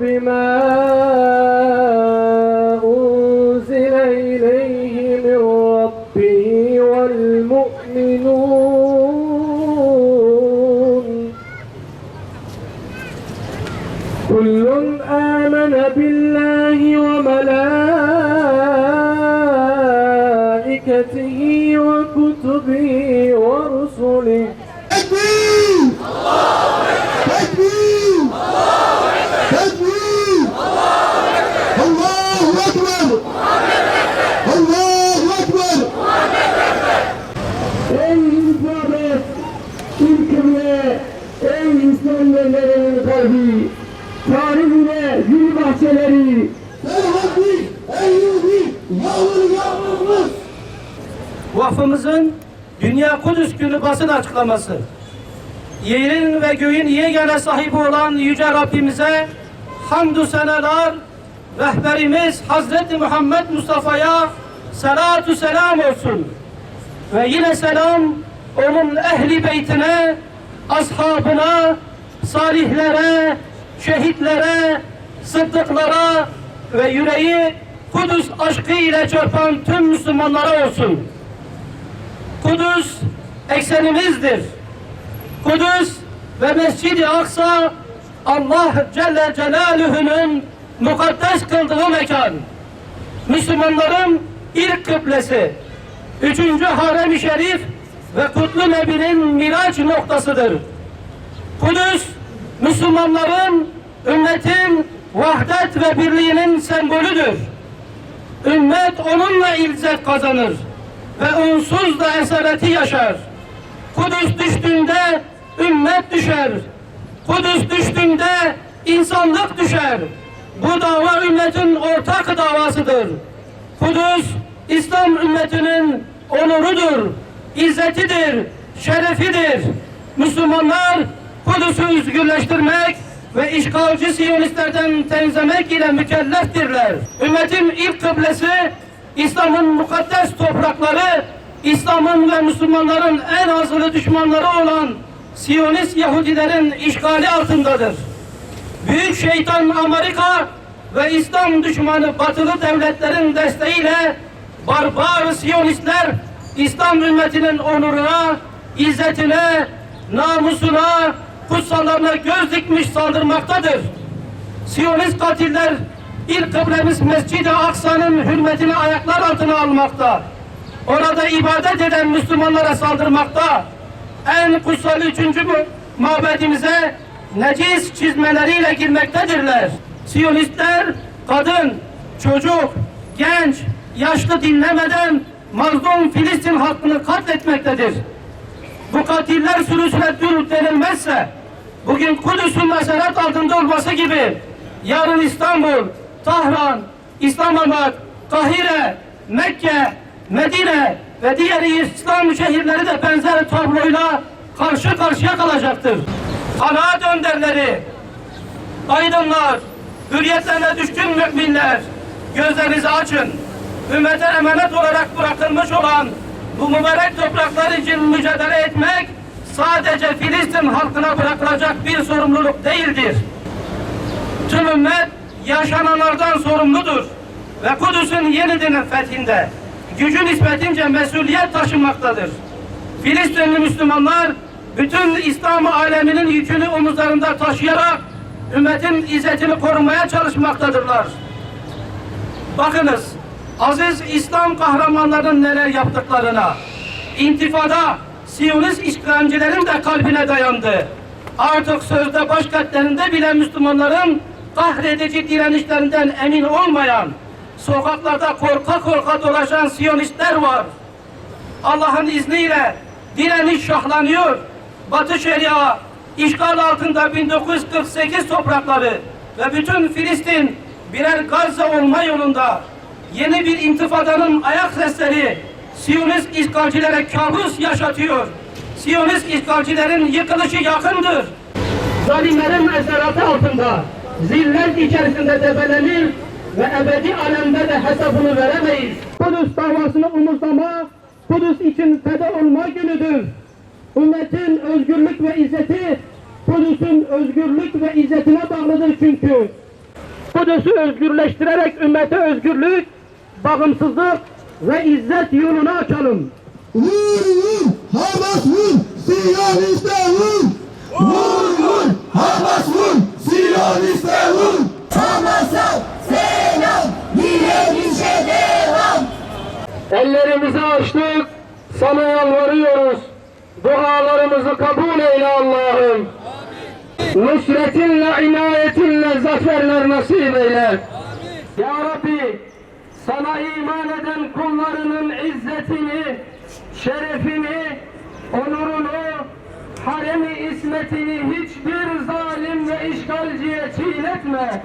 بما أنزل إليه من ربه والمؤمنون. كل آمن بالله وملائكته وكتبه kalbi, tarihine gül bahçeleri, Serhatli, Eyyubi, yağmur yağmurumuz! Vakfımızın Dünya Kudüs Günü basın açıklaması. Yerin ve göğün yegane sahibi olan Yüce Rabbimize hamdü seneler, rehberimiz Hazreti Muhammed Mustafa'ya salatu selam olsun. Ve yine selam onun ehli beytine, ashabına, salihlere, şehitlere, sıddıklara ve yüreği Kudüs aşkı ile çarpan tüm Müslümanlara olsun. Kudüs eksenimizdir. Kudüs ve Mescid-i Aksa Allah Celle Celaluhu'nun mukaddes kıldığı mekan. Müslümanların ilk kıblesi, üçüncü harem-i şerif ve Kutlu Nebi'nin miraç noktasıdır. Müslümanların, ümmetin vahdet ve birliğinin sembolüdür. Ümmet onunla izzet kazanır ve onsuz da esareti yaşar. Kudüs düştüğünde ümmet düşer. Kudüs düştüğünde insanlık düşer. Bu dava ümmetin ortak davasıdır. Kudüs İslam ümmetinin onurudur, izzetidir, şerefidir. Müslümanlar Kudüs'ü özgürleştirmek ve işgalci Siyonistlerden temizlemek ile mükelleftirler. Ümmetin ilk kıblesi İslam'ın mukaddes toprakları, İslam'ın ve Müslümanların en azılı düşmanları olan Siyonist Yahudilerin işgali altındadır. Büyük şeytan Amerika ve İslam düşmanı batılı devletlerin desteğiyle barbar Siyonistler İslam ümmetinin onuruna, izzetine, namusuna, kutsallarına göz dikmiş saldırmaktadır. Siyonist katiller ilk kıblemiz Mescid-i Aksa'nın hürmetini ayaklar altına almakta. Orada ibadet eden Müslümanlara saldırmakta. En kutsal üçüncü mabedimize necis çizmeleriyle girmektedirler. Siyonistler kadın, çocuk, genç, yaşlı dinlemeden mazlum Filistin halkını katletmektedir. Bu katiller sürüsüne dur denilmezse bugün Kudüs'ün mesaret altında olması gibi yarın İstanbul, Tahran, İslamabad, Kahire, Mekke, Medine ve diğer İslam şehirleri de benzer tabloyla karşı karşıya kalacaktır. Kanaat önderleri, aydınlar, hürriyetlerine düşkün müminler, gözlerinizi açın. Ümmete emanet olarak bırakılmış olan bu mübarek topraklar için mücadele etmek sadece Filistin halkına bırakılacak bir sorumluluk değildir. Tüm ümmet yaşananlardan sorumludur. Ve Kudüs'ün yeniden fethinde gücü nispetince mesuliyet taşımaktadır. Filistinli Müslümanlar bütün İslam aleminin yükünü omuzlarında taşıyarak ümmetin izzetini korumaya çalışmaktadırlar. Bakınız, aziz İslam kahramanlarının neler yaptıklarına, intifada, Siyonist işgalcilerin de kalbine dayandı. Artık sözde başkentlerinde bile Müslümanların kahredici direnişlerinden emin olmayan, sokaklarda korka korka dolaşan Siyonistler var. Allah'ın izniyle direniş şahlanıyor. Batı Şeria işgal altında 1948 toprakları ve bütün Filistin birer Gazze olma yolunda yeni bir intifadanın ayak sesleri Siyonist işgalcilere kabus yaşatıyor. Siyonist işgalcilerin yıkılışı yakındır. Zalimlerin esaratı altında zillet içerisinde debelenir ve ebedi alemde de hesabını veremeyiz. Kudüs davasını umursama, Kudüs için feda olma günüdür. Ümmetin özgürlük ve izzeti Kudüs'ün özgürlük ve izzetine bağlıdır çünkü. Kudüs'ü özgürleştirerek ümmete özgürlük, bağımsızlık ve izzet yolunu açalım. Vur vur Hamas vur Siyoniste vur Vur vur Hamas vur Siyoniste vur Hamas'a selam, direnişe devam. Ellerimizi açtık, sana yalvarıyoruz. Dualarımızı kabul eyle Allah'ım. Nusretinle, inayetinle zaferler nasip eyle. Ya Rabbi, sana iman eden kullarının izzetini, şerefini, onurunu, haremi ismetini hiçbir zalim ve işgalciye çiğnetme.